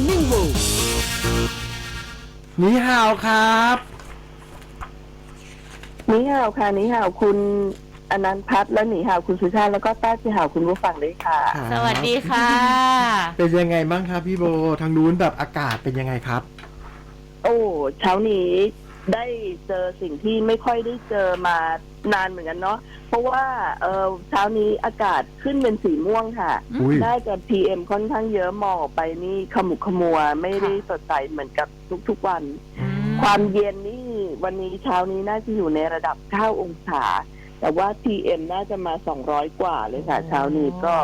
Morning w o r l d นี่ฮาวครับนี่ห่าวค่ะนี่ห่าวคุณอนันต์พัฒน์และหนีห่าวคุณสุชาติแล้วก็ต้าจีห่าวคุณผู้ฟังด้วยค่ะ สวัสดีค่ะ เป็นยังไงบ้างครับพี่โบ ทางนู้นแบบอากาศเป็นยังไงครับ โอ้เช้านี้ ได้เจอสิ่งที่ไม่ค่อยได้เจอมานานเหมือนกันเนาะเพราะว่าเออเช้านี้อากาศขึ้นเป็นสีม่วงค่ะ อุ้ยน่าจะ PM ค่อนข้างเยอะมองออกไปนี่ขมุกขมัวไม่ได้สดใสเหมือนกับทุกๆวัน อืม ความเย็นนี่วันนี้เช้านี้น่าจะอยู่ในระดับ 9 องศา แต่ว่า PM น่าจะมา 200 กว่าเลยค่ะเช้านี้ก็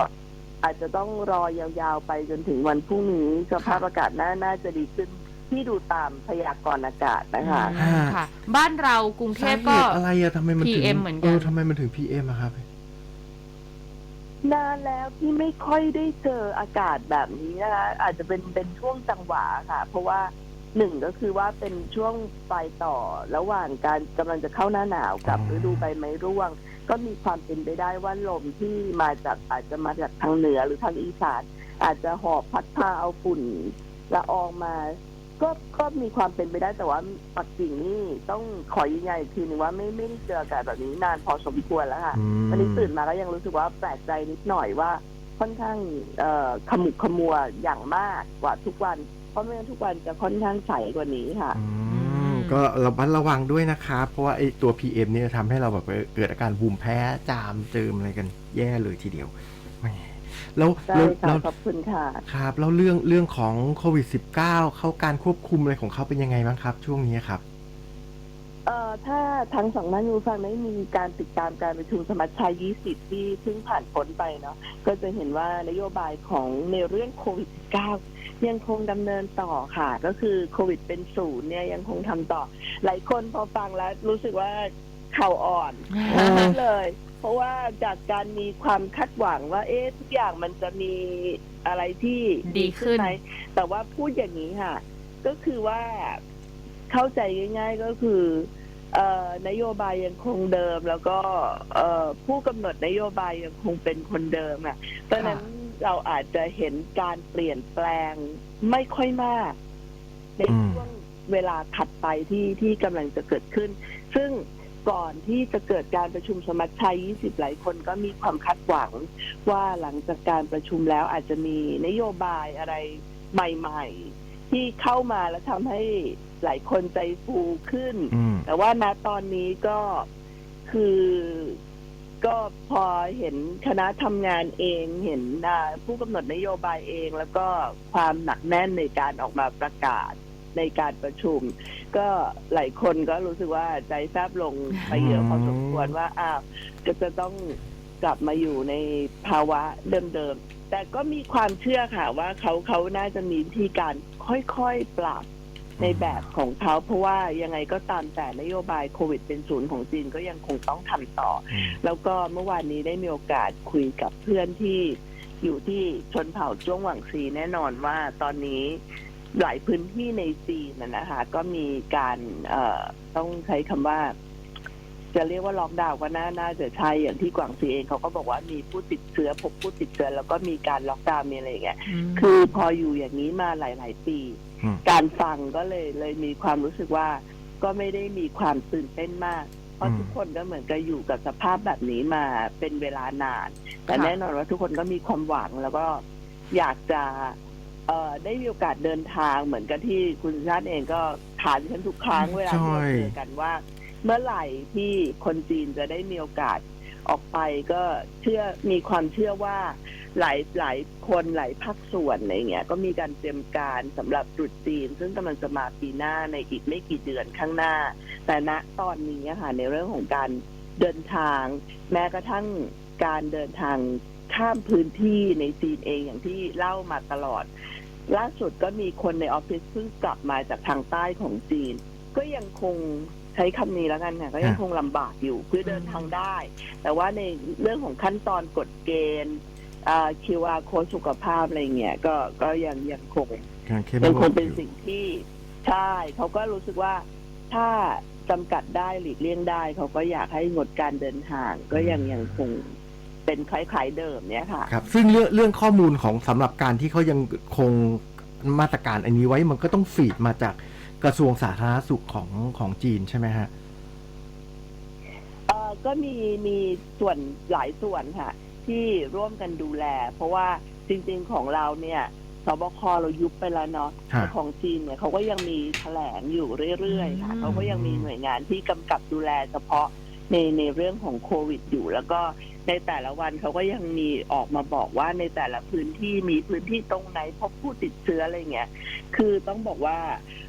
อาจจะต้องรอยาวๆไปจนถึงวันพรุ่งนี้สภาพอากาศน่าน่าจะดีขึ้น ที่ดูตามพยากรณ์อากาศนะคะ อืมค่ะ บ้านเรากรุงเทสาพเหก็ตุอะไรอะทำไมมันถึง PM เหมือนกัน เออทำไมมันถึง PM อะครับ นานแล้วที่ไม่ค่อยได้เจออากาศแบบนี้นะคะ อาจจะเป็นเป็นช่วงจังหวะค่ะ เพราะว่าหนึ่งก็คือว่าเป็นช่วงปลายต่อระหว่างการกำลังจะเข้าหน้าหนาวกับอ๋อ ฤดูใบไม้ร่วง ก็มีความเป็นไปได้ว่าลมที่มาจากอาจจะมาจากทางเหนือหรือทางอีสานอาจจะหอบพัดพาเอาฝุ่นละอองมา ก็ก็มีความเป็นไปได้แต่ว่าปักกิ่งนี่ต้องขอยืนยันอีกทีหนึงว่าไม่ไม่ได้เจออากาศแบบนี้นานพอสมควรแล้วค่ะอืม วันนี้ตื่นมาก็ยังรู้สึกว่าแปลกใจนิดหน่อยว่า ค่อนข้างเอ่อขมุกขมัวอย่างมากกว่าทุกวัน เพราะไม่งั้นทุกวันจะค่อนข้างใสกว่านี้ค่ะ อืมก็ระมัดระวังด้วยนะครับเพราะว่าไอ้ตัว PM เนี่ยทำให้เราแบบเกิดอาการภูมิแพ้จามเจิมอะไรกันแย่เลยทีเดียวแหม แล้วได้แล้วค่ะแล้วขอบคุณค่ะ ครับแล้วเรื่องเรื่องของโควิด -19 เขาการควบคุมอะไรของเขาเป็นยังไงบ้างครับ ช่วงนี้ครับ เอ่อถ้าทั้งสองท่านผู้ฟังได้มีการติดตามการประชุมสมัชชา 20 ที่เพิ่งผ่านพ้นไปเนาะก็จะเห็นว่านโยบายของในเรื่องโควิด -19 ยังคงดำเนินต่อค่ะ ก็คือโควิดเป็นศูนย์เนี่ยยังคงทำต่อ หลายคนพอฟังแล้วรู้สึกว่าเข่าอ่อนอืม เลยเพราะว่าจากการมีความคาดหวังว่า เอ๊ะทุกอย่างมันจะมีอะไรที่ดีขึ้นไหมแต่ว่าพูดอย่างนี้ค่ะ ก็คือว่าเข้าใจง่าย ๆก็คือเอ่อนโยบายยังคงเดิม แล้วก็เอ่อผู้กำหนดนโยบายยังคงเป็นคนเดิมอะเพราะฉะนั้นเราอาจจะเห็นการเปลี่ยนแปลงไม่ค่อยมาก ในอืมช่วงเวลาถัดไปที่ที่กำลังจะเกิดขึ้น ซึ่ง ก่อนที่จะเกิดการประชุมสมัชชา20 หลายคนก็มีความคาดหวัง ว่าหลังจากการประชุมแล้วอาจจะมีนโยบายอะไรใหม่ ๆ ที่เข้ามาแล้วทำให้หลายคนใจฟูขึ้นอืมแต่ว่าณตอนนี้ก็คือก็พอเห็นคณะทำงานเองเห็นอ่าผู้กำหนดนโยบายเอง แล้วก็ความหนักแน่นในการออกมาประกาศ ในการประชุม ก็หลายคนก็รู้สึกว่าใจแฟบลงไปเยอะพอสมควรว่าอ้าวก็จะต้องกลับมาอยู่ในภาวะเดิมๆ แต่ก็มีความเชื่อค่ะว่าเขาเขาน่าจะมีวิธีการค่อยๆปรับในแบบของเขาเพราะว่ายังไงก็ตามแต่นโยบายโควิดเป็นศูนย์ของจีนก็ยังคงต้องทำต่อ แล้วก็เมื่อวานนี้ได้มีโอกาสคุยกับเพื่อนที่อยู่ที่ชนเผ่าจ้วงหวังซีแน่นอนว่าตอนนี้ หลายพื้นที่ในจีนนะนะคะ ก็มีการเอ่อต้องใช้คำว่า จะเรียกว่าล็อกดาวน์ก็น่าน่าจะใช่อย่างที่กวางซีเองเขาก็บอกว่ามีผู้ติดเชื้อพบผู้ติดเชื้อแล้วก็มีการล็อกดาวน์มีอะไรอย่างเงี้ยมคือพออยู่อย่างนี้มาหลาย ๆ ปีอืมการฟังก็เลยเลยมีความรู้สึกว่าก็ไม่ได้มีความตื่นเต้นมาก เพราะอืมทุกคนก็เหมือนกับอยู่กับสภาพแบบนี้มาเป็นเวลานาน แต่ค่ะแน่นอนว่าทุกคนก็มีความหวังแล้วก็อยากจะ เอ่อได้มีโอกาสเดินทางเหมือนกับที่คุณชาติเองก็ถามฉันทุกครั้งเวลาที่เราเจอกันว่า เมื่อไหร่ที่คนจีนจะได้มีโอกาสออกไปก็เชื่อมีความเชื่อว่าหลายหลายคนหลายภาคส่วนอะไรเงี้ยก็มีการเตรียมการสำหรับตรุษจีน ซึ่งกำลังจะมาปีหน้าในอีกไม่กี่เดือนข้างหน้า แต่ณตอนนี้อะค่ะในเรื่องของการเดินทาง แม้กระทั่งการเดินทางข้ามพื้นที่ในจีนเองอย่างที่เล่ามาตลอด ล่าสุดก็มีคนในออฟฟิศเพิ่งกลับมาจากทางใต้ของจีน ก็ยังคงใช้คำนี้แล้วกันค่ะก็ยังคงลำบากอยู่เพื่อเดินทางได้ แต่ว่าในเรื่องของขั้นตอนกฎเกณฑ์อ่า QR โค้ดสุขภาพอะไรเงี้ยก็ก็ยังยังคงการเข้มยังงคงวดเป็นอยู่สิ่งที่ใช่เขาก็รู้สึกว่าถ้าจำกัดได้หลีกเลี่ยงได้ เขาก็อยากให้งดการเดินทางก็ยังยังคง เป็นคล้ายๆเดิมเนี่ยค่ะ ครับ ซึ่งเรื่องเรื่องข้อมูลของสำหรับการที่เขายังคงมาตรการอันนี้ไว้มันก็ต้องฟีดมาจากกระทรวงสาธารณสุขของของจีนใช่ไหมฮะ เอ่อก็มีมีส่วนหลายส่วนค่ะ ที่ร่วมกันดูแล เพราะว่าจริงๆของเราเนี่ยสบคเรายุบไปแล้วเนาะฮะแต่ของจีนเนี่ยเขาก็ยังมีแถลงอยู่เรื่อยๆค่ะอืม เขาก็ยังมีหน่วยงานที่กำกับดูแลเฉพาะ ในในเรื่องของโควิดอยู่ แล้วก็ในแต่ละวันเขาก็ยังมีออกมาบอกว่าในแต่ละพื้นที่มีพื้นที่ตรงไหนพบผู้ติดเชื้ออะไรเงี้ยคือต้องบอกว่า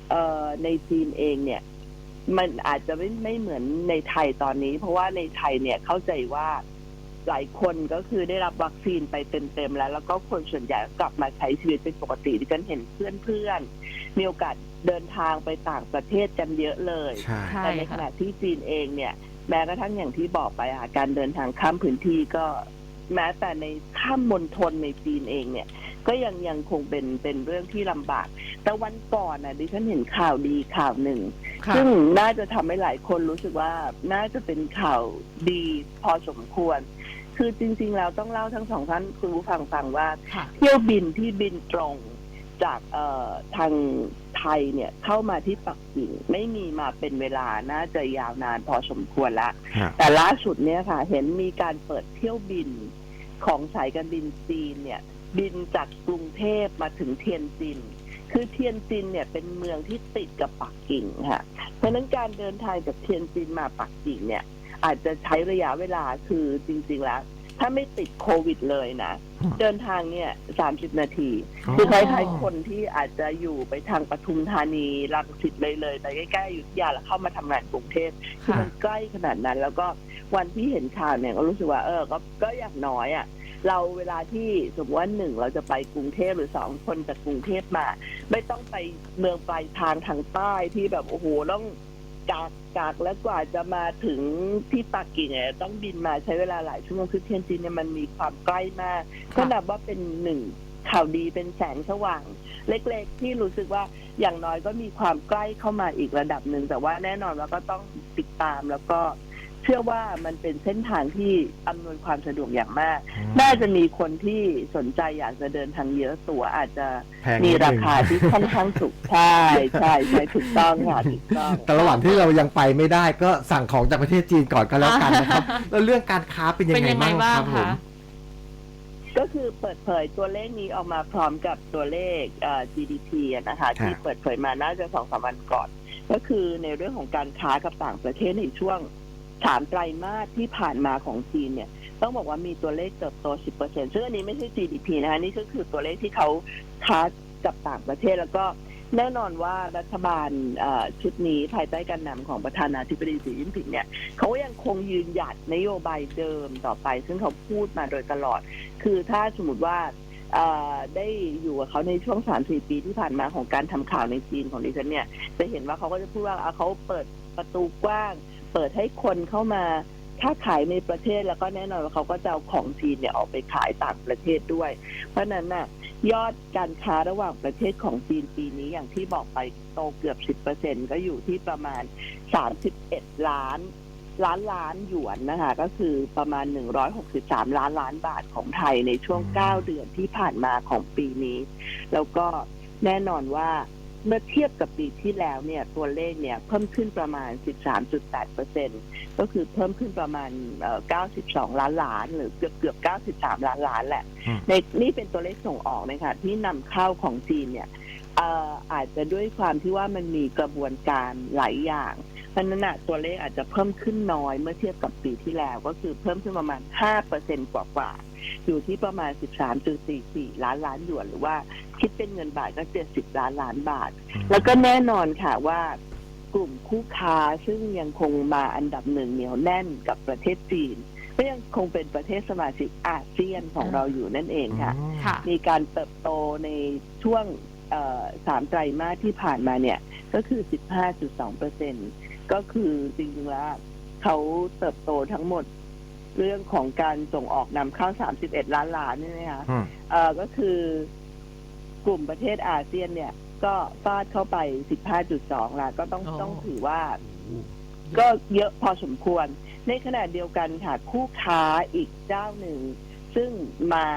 เอ่อในจีนเองเนี่ย มันอาจจะไม่ไม่เหมือนในไทยตอนนี้ เพราะว่าในไทยเนี่ยเข้าใจว่าหลายคนก็คือได้รับวัคซีนไปเต็มๆแล้ว แล้วก็คนส่วนใหญ่กลับมาใช้ชีวิตเป็นปกติดิฉันเห็นเพื่อนๆมีโอกาสเดินทางไปต่างประเทศกันเยอะเลยใช่ใช่แต่ในขค่ะณะที่จีนเองเนี่ย แม้กระทั่งอย่างที่บอกไปอะการเดินทางข้ามพื้นที่ก็แม้แต่ในข้ามมณฑลในจีนเองเนี่ย ก็ยังยังคงเป็นเป็นเรื่องที่ลำบาก แต่วันก่อนน่ะดิฉันเห็นข่าวดีข่าวหนึ่งค่ะซึ่งน่าจะทำให้หลายคนรู้สึกว่าน่าจะเป็นข่าวดีพอสมควร คือจริงๆแล้วต้องเล่าทั้งสองท่านคุณผู้ฟังฟังว่าค่ะเที่ยวบินที่บินตรง จากเอ่อทางไทยเนี่ยเข้ามาที่ปักกิ่งไม่มีมาเป็นเวลาน่าจะยาวนานพอสมควรละฮะแต่ล่าสุดเนี่ยค่ะ เห็นมีการเปิดเที่ยวบินของสายการบินจีนเนี่ย บินจากกรุงเทพมาถึงเทียนจิน คือเทียนจินเนี่ยเป็นเมืองที่ติดกับปักกิ่งค่ะ เพราะฉะนั้นการเดินทางจากเทียนจินมาปักกิ่งเนี่ย อาจจะใช้ระยะเวลาคือจริง ๆ แล้ว ถ้าไม่ติดโควิดเลยนะอืมเดินทางเนี่ยสามสิบนาทีอ๋อคือคล้ายๆคนที่อาจจะอยู่ไปทางปทุมธานีรังสิตเลยเลยไปใกล้ๆอยุธยาแล้วเข้ามาทำงานกรุงเทพคือค่ะมันใกล้ขนาดนั้น แล้วก็วันที่เห็นข่าวเนี่ยก็รู้สึกว่าเออ ก็ก็อย่างน้อยอะเราเวลาที่สมมติว่าหนึ่งเราจะไปกรุงเทพหรือสองคนจากกรุงเทพมา ไม่ต้องไปเมืองปลายทางทางใต้ที่แบบโอ้โหต้อง กากกากแล้วกว่าจะมาถึงที่ปักกิ่งเนี่ยต้องบินมาใช้เวลาหลายชั่วโมงคือเทียนจินเนี่ยมันมีความใกล้มากก็นับว่าเป็นหนึ่งข่าวดีเป็นแสงสว่าง เล็กๆ ที่รู้สึกว่าอย่างน้อยก็มีความใกล้เข้ามาอีกระดับหนึ่งแต่ว่าแน่นอนว่าก็ต้องติดตามแล้วก็ เชื่อว่ามันเป็นเส้นทางที่อำนวยความสะดวกอย่างมาก น่าจะมีคนที่สนใจอยากจะเดินทางเยอะตั๋วอาจจะแพงมีนิดนึงราคาที่ค่อนข้างสูงใช่ใช่ใช่ถูกต้องค่ะถูกต้องแต่ระหว่างที่เรายังไปไม่ได้ก็สั่งของจากประเทศจีนก่อนก็แล้วกันนะครับ แล้วเรื่องการค้าเป็นยังเป็นไงยังไงบ้างบ้าคงรับผมคะก็คือเปิดเผยตัวเลขนี้ออกมาพร้อมกับตัวเลขเอ่อ GDP อะนะคะที่เปิดเผยมาน่าจะสองสามวันก่อน ก็คือในเรื่องของการค้ากับต่างประเทศในช่วง สามไตรมาสที่ผ่านมาของจีนเนี่ยต้องบอกว่ามีตัวเลขเติบโต 10%ซึ่งอันนี้ไม่ใช่ GDP นะคะนี่ก็คือตัวเลขที่เขาค้ากับต่างประเทศแล้วก็แน่นอนว่ารัฐบาลชุดนี้ภายใต้การนำของประธานาธิบดีสีจิ้นผิงเนี่ยเขายังคงยืนหยัดนโยบายเดิมต่อไป ซึ่งเขาพูดมาโดยตลอด คือถ้าสมมติว่าได้อยู่กับเขาในช่วงสามสี่ปีที่ผ่านมาของการทำข่าวในจีนของดิฉันเนี่ย จะเห็นว่าเขาก็จะพูดว่าอะเขาเปิดประตูกว้าง เปิดให้คนเข้ามาค้าขายในประเทศแล้วก็แน่นอนว่าเขาก็จะเอาของจีนเนี่ยออกไปขายต่างประเทศด้วย เพราะนั้นน่ะยอดการค้าระหว่างประเทศของจีนปีนี้อย่างที่บอกไปโตเกือบ 10%ก็อยู่ที่ประมาณ 31 ล้านล้านล้านหยวนนะคะ ก็คือประมาณ 163 ล้านล้านบาทของไทยในช่วง 9 เดือนที่ผ่านมาของปีนี้ แล้วก็แน่นอนว่า เมื่อเทียบกับปีที่แล้วเนี่ยตัวเลขเนี่ยเพิ่มขึ้นประมาณ 13.8เปอร์เซ็นก็คือเพิ่มขึ้นประมาณเอ่อ92 ล้านล้าน หรือเกือบเกือบ 93 ล้านล้านแหละอืมในนี่เป็นตัวเลขส่งออกนะคะที่นำเข้าของจีนเนี่ยเอ่ออาจจะด้วยความที่ว่ามันมีกระบวนการหลายอย่างเพราะฉะนั้นนะตัวเลขอาจจะเพิ่มขึ้นน้อยเมื่อเทียบกับปีที่แล้ว ก็คือเพิ่มขึ้นประมาณ5เปอร์เซ็นกว่ากว่าๆ อยู่ที่ประมาณ 13.44 ล้านล้านหยวนหรือว่าคิดเป็นเงินบาทก็ 70 ล้านล้านบาท แล้วก็แน่นอนค่ะว่ากลุ่มคู่ค้าซึ่งยังคงมาอันดับหนึ่งเหนียวแน่นกับประเทศจีนก็ยังคงเป็นประเทศสมาชิกอาเซียนของเราอยู่นั่นเองค่ะค่ะมีการเติบโตในช่วงเอ่อสามไตรมาสที่ผ่านมาเนี่ยก็คือ 15.2เปอร์เซ็นก็คือจริงๆแล้วเขาเติบโตทั้งหมด เรื่องของการส่งออกนำเข้า 31 ล้านล้านนี่นะคะอืมเอ่อก็คือกลุ่มประเทศอาเซียนเนี่ย ก็ฟาดเข้าไป 15.2 ละก็ต้องอ๋อ ต้องถือว่า ก็เยอะพอสมควร ในขณะเดียวกันค่ะ คู่ค้าอีกเจ้าหนึ่ง ซึ่งมา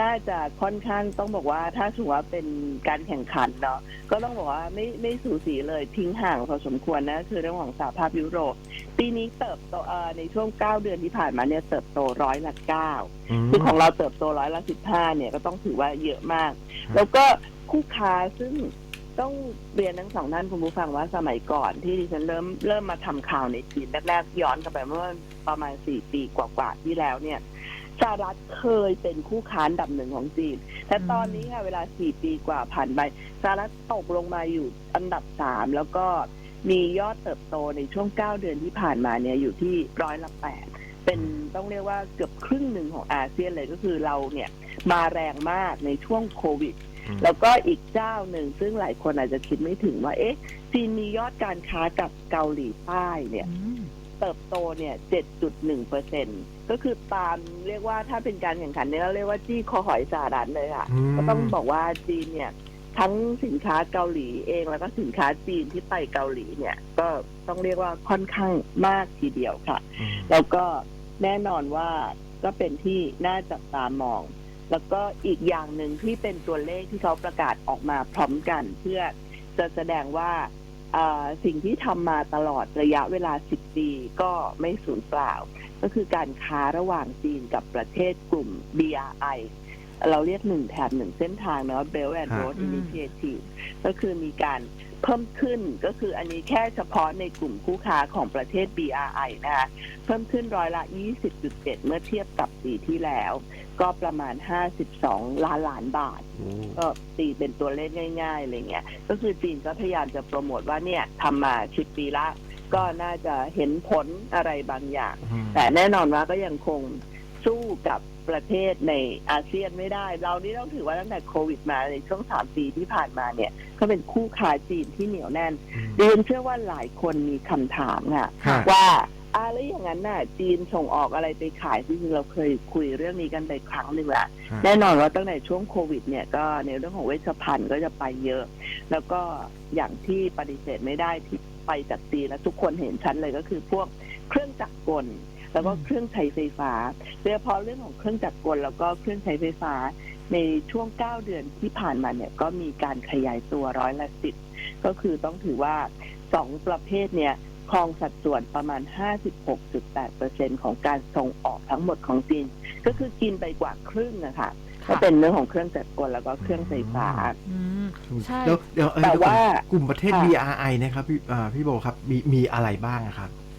น่าจะค่อนข้างต้องบอกว่าถ้าถือว่าเป็นการแข่งขันเนาะก็ต้องบอกว่าไม่ไม่สูสีเลยทิ้งห่างพอสมควรนะ คือเรื่องของสหภาพยุโรป ปีนี้เติบโตเอ่อในช่วง 9 เดือนที่ผ่านมาเนี่ยเติบโตร้อยละเก้ามคือของเราเติบโตร้อยละสิบห้าเนี่ยก็ต้องถือว่าเยอะมาก แล้วก็คู่ค้าซึ่งต้องเรียนทั้งสองท่านคุณผู้ฟังว่าสมัยก่อนที่ดิฉันเริ่มเริ่มมาทำข่าวในจีนแรกๆย้อนกลับไปเมื่อประมาณสี่ปีกว่าๆที่แล้วเนี่ยสหรัฐเคยเป็นคู่ค้าอันดับหนึ่งของจีน แต่ตอนนี้ค่ะเวลาสี่ปีกว่าผ่านไปสหรัฐตกลงมาอยู่อันดับสามแล้วก็ มียอดเติบโตในช่วงเก้าเดือนที่ผ่านมาเนี่ยอยู่ที่ร้อยละแปดเป็นต้องเรียกว่าเกือบครึ่งหนึ่งของอาเซียนเลยก็คือเราเนี่ยมาแรงมากในช่วงโควิดอืมแล้วก็อีกเจ้าหนึ่งซึ่งหลายคนอาจจะคิดไม่ถึงว่า เอ๊ะจีนมียอดการค้ากับเกาหลีใต้เนี่ยเติบโตเนี่ย 7.1เปอร์เซ็นก็คือตามเรียกว่าถ้าเป็นการแข่งขันเนี่ยเราเรียกว่าจี้คอหอยสหรัฐเลยค่ะอืมก็ต้องบอกว่าจีนเนี่ย ทั้งสินค้าเกาหลีเองแล้วก็สินค้าจีนที่ไปเกาหลีเนี่ย ก็ต้องเรียกว่าค่อนข้างมากทีเดียวค่ะอืมแล้วก็แน่นอนว่าก็เป็นที่น่าจับตามอง แล้วก็อีกอย่างหนึ่งที่เป็นตัวเลขที่เขาประกาศออกมาพร้อมกัน เพื่อจะแสดงว่าอ่าสิ่งที่ทำมาตลอดระยะเวลา 10 ปีก็ไม่สูญเปล่า ก็คือการค้าระหว่างจีนกับประเทศกลุ่ม BRI เราเรียกหนึ่งแถบหนึ่งเส้นทางเนาะ Belt and ครับ Road อืม Initiative ก็คือมีการเพิ่มขึ้นก็คืออันนี้แค่เฉพาะในกลุ่มคู่ค้าของประเทศ BRI นะคะเพิ่มขึ้นร้อยละ 20.7 เมื่อเทียบกับปีที่แล้ว ก็ประมาณ 52 ล้านล้านบาทโอ้ก็ตีเป็นตัวเลขง่ายๆอะไรเงี้ย ก็คือจีนก็พยายามจะโปรโมทว่าเนี่ยทำมาชิดปีละ ก็น่าจะเห็นผลอะไรบางอย่าง อืมแต่แน่นอนว่าก็ยังคงสู้กับ ประเทศในอาเซียนไม่ได้ เรานี่ต้องถือว่าตั้งแต่โควิดมาในช่วงสามปีที่ผ่านมาเนี่ย ก็เป็นคู่ค้าจีนที่เหนียวแน่นดิฉันเชื่อว่าหลายคนมีคำถามค่ะค่ะว่าอะไรอย่างนั้นน่ะ จีนส่งออกอะไรไปขายที่จริงเราเคยคุยเรื่องนี้กันไปครั้งหนึ่งละค่ะแน่นอนว่าตั้งแต่ช่วงโควิด เนี่ยก็ในเรื่องของเวชภัณฑ์ก็จะไปเยอะ แล้วก็อย่างที่ปฏิเสธไม่ได้ที่ไปจากจีนและทุกคนเห็นชัดเลยก็คือพวกเครื่องจักรกล แล้วก็เครื่องใช้ไฟฟ้าโดยเฉพาะเรื่องของเครื่องจักรกลแล้วก็เครื่องใช้ไฟฟ้า ในช่วง 9 เดือนที่ผ่านมาเนี่ยก็มีการขยายตัวร้อยละสิบก็คือต้องถือว่าสองประเภทเนี่ยครองสัดส่วนประมาณ 56.8%ของการส่งออกทั้งหมดของจีน ก็คือกินไปกว่าครึ่งนะคะก็เป็นเรื่องของเครื่องจักรกลแล้วก็เครื่องไฟฟ้าอืมใช่เดี๋ยวเดี๋ยวเออแต่เดี๋ยวก่อนว่ากลุ่มประเทศค่ะ BRI นะครับพี่อ่าพี่โบครับมีมีอะไรบ้างอะครับพว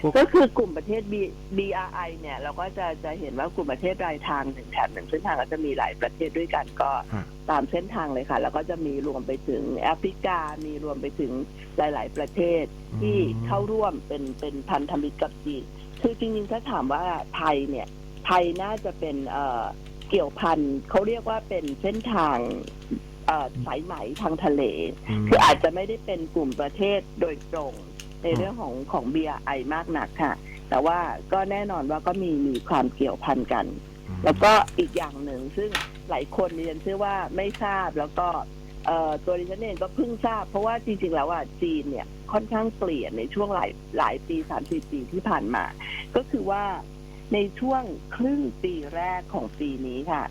กก็คือกลุ่มประเทศ B BRI เนี่ย เราก็จะจะเห็นว่ากลุ่มประเทศรายทางหนึ่งแถบหนึ่งเส้นทางก็จะมีหลายประเทศด้วยกันก็ฮะตามเส้นทางเลยค่ะ แล้วก็จะมีรวมไปถึงแอฟริกา มีรวมไปถึงหลาย ๆ ประเทศที่เข้าร่วมเป็นเป็นพันธมิตรกับจีนคือจริงๆถ้าถามว่าไทยเนี่ยไทยน่าจะเป็นเอ่อเกี่ยวพันเขาเรียกว่าเป็นเส้นทางเอ่อสายไหมทางทะเลมคืออาจจะไม่ได้เป็นกลุ่มประเทศโดยตรง ในเรื่องของของ BRI มากหนักค่ะ แต่ว่าก็แน่นอนว่าก็มีมีความเกี่ยวพันกัน แล้วก็อีกอย่างหนึ่งซึ่งหลายคนเรียนเชื่อว่าไม่ทราบแล้วก็เอ่อตัวดิฉันเองก็เพิ่งทราบ เพราะว่าจริงๆ แล้วอะจีนเนี่ยค่อนข้างเปลี่ยนในช่วงหลายหลายปีสามสี่ปีที่ผ่านมา ก็คือว่าในช่วงครึ่งปีแรกของปีนี้ค่ะ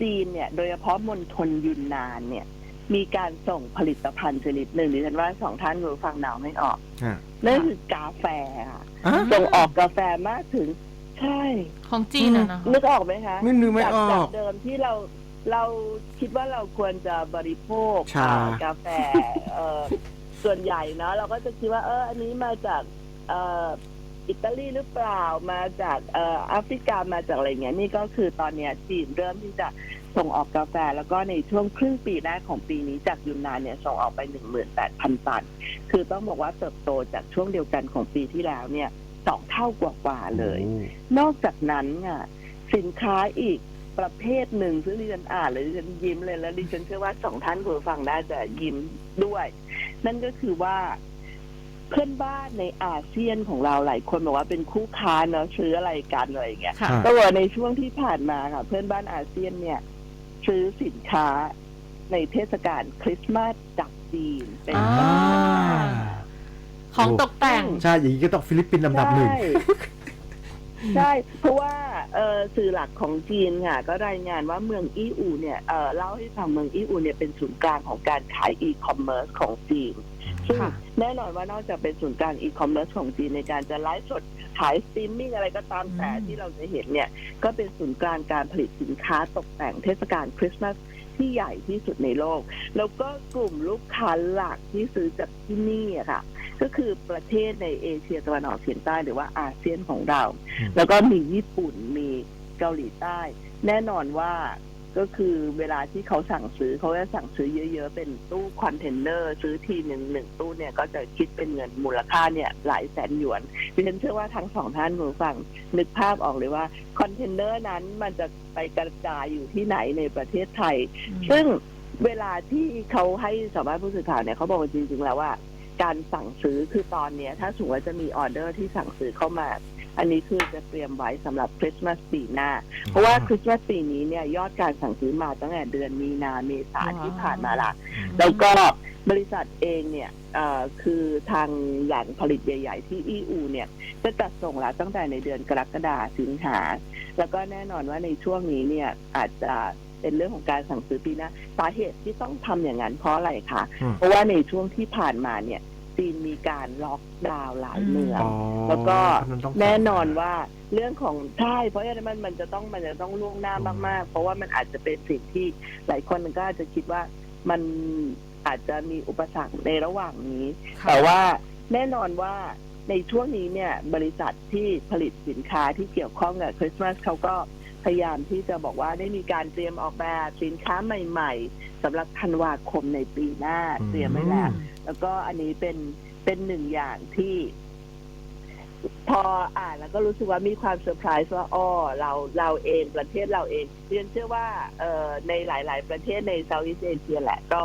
จีนเนี่ย โดยเฉพาะมณฑลยุนนานเนี่ย มีการส่งผลิตภัณฑ์ชนิดหนึ่งดิฉันว่าสองท่านรู้ฟังหนาวไม่ออกอะนั่นคือกาแฟค่ะอะส่งออกกาแฟมากถึง ใช่ ของจีนอะนะคะนึกออกไหมคะไม่นึกไม่จากออจากกเดิมที่เราเราคิดว่าเราควรจะบริโภคชาอ่ากาแฟเอ่อส่วนใหญ่เนาะเราก็จะคิดว่าเอออันนี้มาจากเอ่อ อิตาลีหรือเปล่ามาจากเอ่อแอฟริกามาจากอะไรเงี้ยนี่ก็คือตอนเนี้ยจีนเริ่มที่จะส่งออกกาแฟ แล้วก็ในช่วงครึ่งปีแรกของปีนี้จากยูนนานเนี่ยส่งออกไป 18,000 ตัน คือต้องบอกว่าเติบโตจากช่วงเดียวกันของปีที่แล้วเนี่ยสองเท่ากว่าๆเลยโอ้นอกจากนั้นอะสินค้าอีกประเภทหนึ่งซึ่งดิฉันอ่านเลยดิฉันยิ้มเลยแล้วดิฉันเชื่อว่าสองท่านผู้ฟังน่าจะยิ้มด้วย นั่นก็คือว่า เพื่อนบ้านในอาเซียนของเราหลายคนบอกว่าเป็นคู่ค้าเนาะซื้ออะไรกันอะไรอย่างเงี้ยค่ะอะ แต่ว่าในช่วงที่ผ่านมาค่ะ เพื่อนบ้านอาเซียนเนี่ยซื้อสินค้าในเทศกาลคริสต์มาสจากจีนเป็นอ่าอ่าของตกแต่งใช่อย่างนี้ก็ต้องฟิลิปปินส์ลำดับหนึ่ง ใช่ ใช่ เพราะว่าเอ่อสื่อหลักของจีนค่ะก็รายงานว่าเมืองอีอูเนี่ยเอ่อเล่าให้ฟังเมืองอีอูเนี่ยเป็นศูนย์กลางของการขายอีคอมเมิร์ซของจีน ซึ่งค่ะ แน่นอนว่านอกจากเป็นศูนย์กลางอีคอมเมิร์ซของจีนในการจะไลฟ์สดขายสตรีมมิ่งอะไรก็ตามแต่อืม ที่เราจะเห็นเนี่ย ก็เป็นศูนย์กลางการผลิตสินค้าตกแต่งเทศกาลคริสต์มาส ที่ใหญ่ที่สุดในโลก แล้วก็กลุ่มลูกค้าหลักที่ซื้อจากที่นี่อะค่ะ ก็คือประเทศในเอเชียตะวันออกเฉียงใต้หรือว่าอาเซียนของเราอืมแล้วก็มีญี่ปุ่นมีเกาหลีใต้ แน่นอนว่า ก็คือเวลาที่เขาสั่งซื้อเขาจะสั่งซื้อเยอะๆ เป็นตู้คอนเทนเนอร์ซื้อทีหนึ่งหนึ่งตู้เนี่ยก็จะคิดเป็นเงินมูลค่าเนี่ยหลายแสนหยวนดิฉันเชื่อว่าทั้งสองท่านคุณผู้ฟังนึกภาพออกเลยว่าคอนเทนเนอร์นั้นมันจะไปกระจายอยู่ที่ไหนในประเทศไทย ซึ่งเวลาที่เขาให้สัมภาษณ์ผู้สื่อข่าวเนี่ยเขาบอกว่าจริงๆแล้วว่า การสั่งซื้อคือตอนเนี้ยถ้าสมมติว่าจะมีออเดอร์ที่สั่งซื้อเข้ามา อันนี้คือจะเตรียมไว้สำหรับคริสต์มาสปีหน้า เพราะว่าคริสต์มาสปีนี้เนี่ยยอดการสั่งซื้อมาตั้งแต่เดือนมีนาเมษาว้าวที่ผ่านมาละแล้วก็บริษัทเองเนี่ยเอ่อคือทางแหล่งผลิตใหญ่ ๆ ที่ EU เนี่ยจะจัดส่งแล้วตั้งแต่ในเดือนกรกฎาสิงหา แล้วก็แน่นอนว่าในช่วงนี้เนี่ยอาจจะเป็นเรื่องของการสั่งซื้อปีหน้าสาเหตุที่ต้องทำอย่างนั้นเพราะอะไรคะอืมเพราะว่าในช่วงที่ผ่านมาเนี่ย จีนมีการล็อกดาวน์หลายเมือง อ๋อแล้วก็มันต้อง แน่นอนว่าเรื่องของใช่เพราะฉะนั้นมันมันจะต้องมันจะต้องล่วงหน้ามาก ๆ เพราะว่ามันอาจจะเป็นสิ่งที่หลายคนมันก็อาจจะคิดว่ามันอาจจะมีอุปสรรคในระหว่างนี้ ค่ะแต่ว่าแน่นอนว่าในช่วงนี้เนี่ยบริษัทที่ผลิตสินค้าที่เกี่ยวข้องกับคริสต์มาสเขาก็ พยายามที่จะบอกว่าได้มีการเตรียมออกแบบสินค้าใหม่ๆสำหรับธันวาคมในปีหน้าเตรียมไว้แล้วแล้วก็อันนี้เป็นเป็นหนึ่งอย่างที่ พออ่านแล้วก็รู้สึกว่ามีความเซอร์ไพรส์ว่าอ้อเราเราเองประเทศเราเองเรียนเชื่อว่าเอ่อในหลาย ๆ ประเทศในเซาท์อีสเอเชียแหละก็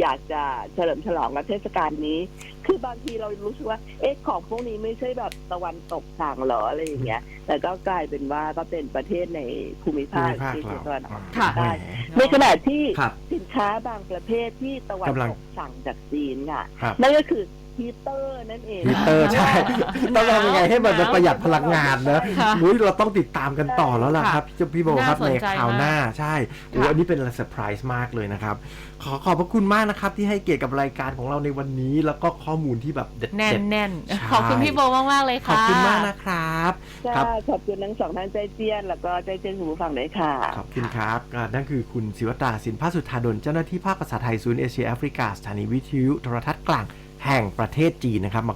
อยากจะเฉลิมฉลองกับเทศกาลนี้ คือบางทีเรารู้สึกว่า เอ๊ะของพวกนี้ไม่ใช่แบบตะวันตกสั่งเหรออะไรอย่างเงี้ย แต่ก็กลายเป็นว่าก็เป็นประเทศในภูมิภูภาคมิภาคเอเชียตะวันออกค่ะแหมในขณะที่ครับสินค้าบางประเภทที่ตะวันกำลัตงกสั่งจากจีนค่ะ ครับ นั่นก็คือ ฮีเตอร์นั่นเอง ฮีเตอร์ใช่ ต้องทำยังไงให้มันจะประหยัดพลังงานนะค่ะอุ้ยเราต้องติดตามกันต่อแล้วล่ะครับพี่พี่โบครับน่าสในนใจคราวหน้ามากใช่โอ้ค่ะ อันนี้เป็นอะไรเซอร์ไพรส์มากเลยนะครับ ขอขอบพระคุณมากนะครับที่ให้เกียรติกับรายการของเราในวันนี้แล้วก็ข้อมูลที่แบบเด็ดแน่นๆแน่นใช่ ขอบคุณพี่โบมากๆเลยขอบค่ะคุณมากนะครับค่ะครับขอบคุณทั้งสองท่านใจเจียน แล้วก็ใจเจียนคุณผู้ฟังด้วยค่ะ ขอบคุณครับก็นั่นคือคุณศิวตราสินภาสุธาดลเจ้าหน้าที่ภาคภาษาไทยศูนย์เอเชียแอฟริกาสถานีวิทยุโทรทัศน์กลาง แห่งประเทศจีนนะครับมา